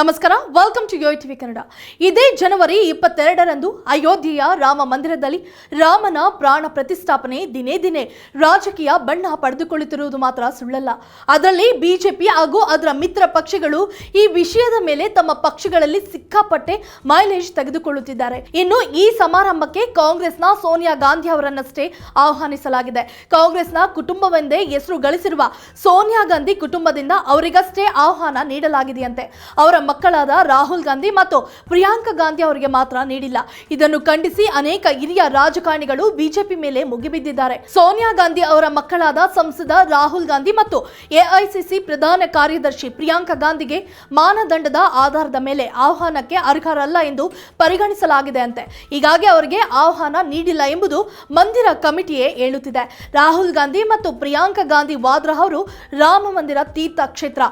ನಮಸ್ಕಾರ welcome to yo TV Kannada ಇದೇ ಜನವರಿ ಇಪ್ಪತ್ತೆರಡರಂದು ಅಯೋಧ್ಯೆಯ ರಾಮ ಮಂದಿರದಲ್ಲಿ ರಾಮನ ಪ್ರಾಣ ಪ್ರತಿಷ್ಠಾಪನೆ ದಿನೇ ದಿನೇ ರಾಜಕೀಯ ಬಣ್ಣ ಪಡೆದುಕೊಳ್ಳುತ್ತಿರುವುದು ಮಾತ್ರ ಸುಳ್ಳಲ್ಲ. ಅದರಲ್ಲಿ ಬಿಜೆಪಿ ಹಾಗೂ ಅದರ ಮಿತ್ರ ಪಕ್ಷಗಳು ಈ ವಿಷಯದ ಮೇಲೆ ತಮ್ಮ ಪಕ್ಷಗಳಲ್ಲಿ ಸಿಕ್ಕಾಪಟ್ಟೆ ಮೈಲೇಜ್ ತೆಗೆದುಕೊಳ್ಳುತ್ತಿದ್ದಾರೆ. ಇನ್ನು ಈ ಸಮಾರಂಭಕ್ಕೆ ಕಾಂಗ್ರೆಸ್ನ ಸೋನಿಯಾ ಗಾಂಧಿ ಅವರನ್ನಷ್ಟೇ ಆಹ್ವಾನಿಸಲಾಗಿದೆ. ಕಾಂಗ್ರೆಸ್ನ ಕುಟುಂಬವೆಂದೇ ಹೆಸರು ಗಳಿಸಿರುವ ಸೋನಿಯಾ ಗಾಂಧಿ ಕುಟುಂಬದಿಂದ ಅವರಿಗಷ್ಟೇ ಆಹ್ವಾನ ನೀಡಲಾಗಿದೆಯಂತೆ. ಅವರ ಮಕ್ಕಳಾದ ರಾಹುಲ್ ಗಾಂಧಿ ಮತ್ತು ಪ್ರಿಯಾಂಕಾ ಗಾಂಧಿ ಅವರಿಗೆ ಮಾತ್ರ ನೀಡಿಲ್ಲ. ಇದನ್ನು ಖಂಡಿಸಿ ಅನೇಕ ಹಿರಿಯ ರಾಜಕಾರಣಿಗಳು ಬಿಜೆಪಿ ಮೇಲೆ ಮುಗಿಬಿದ್ದಿದ್ದಾರೆ. ಸೋನಿಯಾ ಗಾಂಧಿ ಅವರ ಮಕ್ಕಳಾದ ಸಂಸದ ರಾಹುಲ್ ಗಾಂಧಿ ಮತ್ತು ಎಐಸಿಸಿ ಪ್ರಧಾನ ಕಾರ್ಯದರ್ಶಿ ಪ್ರಿಯಾಂಕಾ ಗಾಂಧಿಗೆ ಮಾನದಂಡದ ಆಧಾರದ ಮೇಲೆ ಆಹ್ವಾನಕ್ಕೆ ಅರ್ಹರಲ್ಲ ಎಂದು ಪರಿಗಣಿಸಲಾಗಿದೆ ಅಂತೆ. ಹೀಗಾಗಿ ಅವರಿಗೆ ಆಹ್ವಾನ ನೀಡಿಲ್ಲ ಎಂಬುದು ಮಂದಿರ ಕಮಿಟಿಯೇ ಹೇಳುತ್ತಿದೆ. ರಾಹುಲ್ ಗಾಂಧಿ ಮತ್ತು ಪ್ರಿಯಾಂಕಾ ಗಾಂಧಿ ವಾದ್ರಾ ಅವರು ರಾಮ ಮಂದಿರ ತೀರ್ಥ ಕ್ಷೇತ್ರ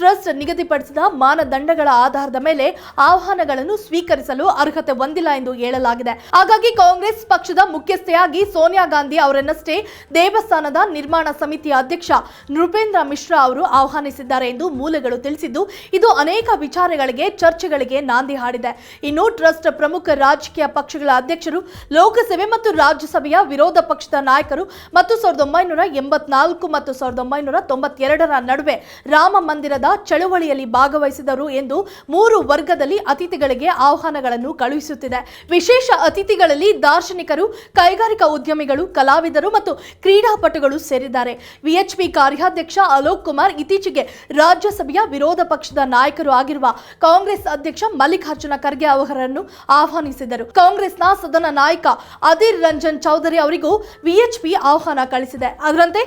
ಟ್ರಸ್ಟ್ ನಿಗದಿಪಡಿಸಿದ ಮಾನದಂಡಗಳ ಆಧಾರದ ಮೇಲೆ ಆಹ್ವಾನಗಳನ್ನು ಸ್ವೀಕರಿಸಲು ಅರ್ಹತೆ ಹೊಂದಿಲ್ಲ ಎಂದು ಹೇಳಲಾಗಿದೆ. ಹಾಗಾಗಿ ಕಾಂಗ್ರೆಸ್ ಪಕ್ಷದ ಮುಖ್ಯಸ್ಥೆಯಾಗಿ ಸೋನಿಯಾ ಗಾಂಧಿ ಅವರನ್ನಷ್ಟೇ ದೇವಸ್ಥಾನದ ನಿರ್ಮಾಣ ಸಮಿತಿಯ ಅಧ್ಯಕ್ಷ ನೃಪೇಂದ್ರ ಮಿಶ್ರಾ ಅವರು ಆಹ್ವಾನಿಸಿದ್ದಾರೆ ಎಂದು ಮೂಲಗಳು ತಿಳಿಸಿದ್ದು, ಇದು ಅನೇಕ ವಿಚಾರಗಳಿಗೆ, ಚರ್ಚೆಗಳಿಗೆ ನಾಂದಿ ಹಾಡಿದೆ. ಇನ್ನು ಟ್ರಸ್ಟ್ ಪ್ರಮುಖ ರಾಜಕೀಯ ಪಕ್ಷಗಳ ಅಧ್ಯಕ್ಷರು, ಲೋಕಸಭೆ ಮತ್ತು ರಾಜ್ಯಸಭೆಯ ವಿರೋಧ ಪಕ್ಷದ ನಾಯಕರು ಮತ್ತು ಸಾವಿರದ ಒಂಬೈನೂರ ಎಂಬತ್ನಾಲ್ಕು ಮತ್ತು ಸಾವಿರದ ಒಂಬೈನೂರ ತೊಂಬತ್ತೆರಡರ ನಡುವೆ ರಾಮ ಮಂದಿರದ ಚಳುವಳಿಯಲ್ಲಿ ಭಾಗವಹಿಸಿದರು ಎಂದು ಮೂರು ವರ್ಗದಲ್ಲಿ ಅತಿಥಿಗಳಿಗೆ ಆಹ್ವಾನಗಳನ್ನು ಕಳುಹಿಸುತ್ತಿದೆ. ವಿಶೇಷ ಅತಿಥಿಗಳಲ್ಲಿ ದಾರ್ಶನಿಕರು, ಕೈಗಾರಿಕಾ ಉದ್ಯಮಿಗಳು, ಕಲಾವಿದರು ಮತ್ತು ಕ್ರೀಡಾಪಟುಗಳು ಸೇರಿದ್ದಾರೆ. ವಿಎಚ್ಪಿ ಕಾರ್ಯಾಧ್ಯಕ್ಷ ಅಲೋಕ್ ಕುಮಾರ್ ಇತ್ತೀಚೆಗೆ ರಾಜ್ಯಸಭೆಯ ವಿರೋಧ ಪಕ್ಷದ ನಾಯಕರು ಆಗಿರುವ ಕಾಂಗ್ರೆಸ್ ಅಧ್ಯಕ್ಷ ಮಲ್ಲಿಕಾರ್ಜುನ ಖರ್ಗೆ ಅವರನ್ನು ಆಹ್ವಾನಿಸಿದರು. ಕಾಂಗ್ರೆಸ್ನ ಸದನ ನಾಯಕ ಅಧೀರ್ ರಂಜನ್ ಚೌಧರಿ ಅವರಿಗೂ ವಿಎಚ್ಪಿ ಆಹ್ವಾನ ಕಳಿಸಿದೆ. ಅದರಂತೆ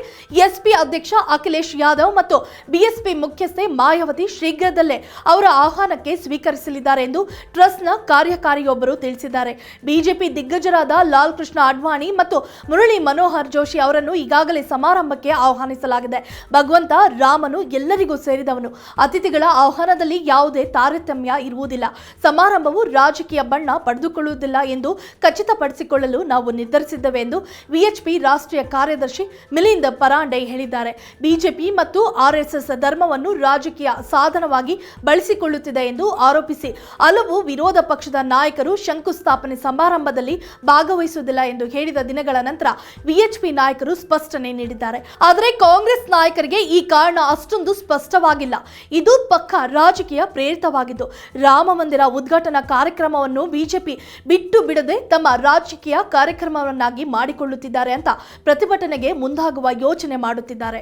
ಎಸ್ಪಿ ಅಧ್ಯಕ್ಷ ಅಖಿಲೇಶ್ ಯಾದವ್ ಮತ್ತು ಬಿಎಸ್ಪಿ ಮುಖ್ಯಸ್ಥೆ ಮಾಯಾವತಿ ಶೀಘ್ರದಲ್ಲೇ ಅವರ ಆಹ್ವಾನಕ್ಕೆ ಸ್ವೀಕರಿಸಲಿದ್ದಾರೆ ಎಂದು ಟ್ರಸ್ಟ್ನ ಕಾರ್ಯಕಾರಿಯೊಬ್ಬರು ತಿಳಿಸಿದ್ದಾರೆ. ಬಿಜೆಪಿ ದಿಗ್ಗಜರಾದ ಲಾಲ್ ಕೃಷ್ಣ ಅಡ್ವಾಣಿ ಮತ್ತು ಮುರಳಿ ಮನೋಹರ್ ಜೋಶಿ ಅವರನ್ನು ಈಗಾಗಲೇ ಸಮಾರಂಭಕ್ಕೆ ಆಹ್ವಾನಿಸಲಾಗಿದೆ. ಭಗವಂತ ರಾಮನು ಎಲ್ಲರಿಗೂ ಸೇರಿದವನು. ಅತಿಥಿಗಳ ಆಹ್ವಾನದಲ್ಲಿ ಯಾವುದೇ ತಾರತಮ್ಯ ಇರುವುದಿಲ್ಲ. ಸಮಾರಂಭವು ರಾಜಕೀಯ ಬಣ್ಣ ಪಡೆದುಕೊಳ್ಳುವುದಿಲ್ಲ ಎಂದು ಖಚಿತಪಡಿಸಿಕೊಳ್ಳಲು ನಾವು ನಿರ್ಧರಿಸಿದ್ದೇವೆ ಎಂದು ವಿಎಚ್ಪಿ ರಾಷ್ಟ್ರೀಯ ಕಾರ್ಯದರ್ಶಿ ಮಿಲಿಂದ್ ಪರಾಂಡೆ ಹೇಳಿದ್ದಾರೆ. ಬಿಜೆಪಿ ಮತ್ತು ಆರ್ಎಸ್ಎಸ್ ಧರ್ಮವನ್ನು ರಾಜಕೀಯ ಸಾಧನವಾಗಿ ಬಳಸಿಕೊಳ್ಳುತ್ತಿದೆ ಎಂದು ಆರೋಪಿಸಿ ಹಲವು ವಿರೋಧ ಪಕ್ಷದ ನಾಯಕರು ಶಂಕುಸ್ಥಾಪನೆ ಸಮಾರಂಭದಲ್ಲಿ ಭಾಗವಹಿಸುವುದಿಲ್ಲ ಎಂದು ಹೇಳಿದ ದಿನಗಳ ನಂತರ ವಿಎಚ್ಪಿ ನಾಯಕರು ಸ್ಪಷ್ಟನೆ ನೀಡಿದ್ದಾರೆ. ಆದರೆ ಕಾಂಗ್ರೆಸ್ ನಾಯಕರಿಗೆ ಈ ಕಾರಣ ಅಷ್ಟೊಂದು ಸ್ಪಷ್ಟವಾಗಿಲ್ಲ. ಇದು ಪಕ್ಕ ರಾಜಕೀಯ ಪ್ರೇರಿತವಾಗಿದ್ದು, ರಾಮ ಮಂದಿರ ಉದ್ಘಾಟನಾ ಕಾರ್ಯಕ್ರಮವನ್ನು ಬಿಜೆಪಿ ಬಿಟ್ಟು ಬಿಡದೆ ತಮ್ಮ ರಾಜಕೀಯ ಕಾರ್ಯಕ್ರಮವನ್ನಾಗಿ ಮಾಡಿಕೊಳ್ಳುತ್ತಿದ್ದಾರೆ ಅಂತ ಪ್ರತಿಭಟನೆಗೆ ಮುಂದಾಗುವ ಯೋಚನೆ ಮಾಡುತ್ತಿದ್ದಾರೆ.